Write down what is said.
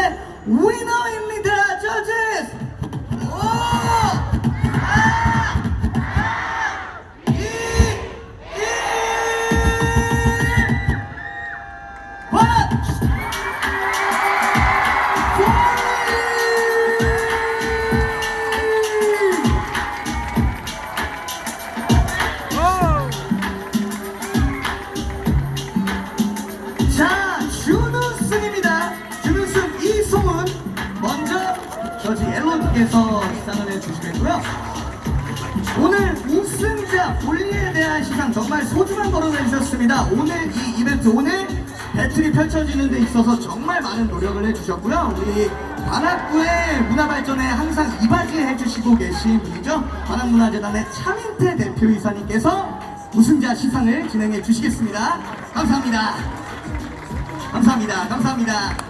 오늘의 위너입니다. 저지스. 오! 저지 앨런님께서 시상을 해주시겠고요. 오늘 우승자 볼리에 대한 시상 정말 소중한 걸음을 해주셨습니다. 오늘 이 이벤트 오늘 배틀이 펼쳐지는 데 있어서 정말 많은 노력을 해주셨고요. 우리 관악구의 문화 발전에 항상 이바지 해주시고 계신 분이죠. 관악문화재단의 차민태 대표이사님께서 우승자 시상을 진행해 주시겠습니다. 감사합니다. 감사합니다. 감사합니다.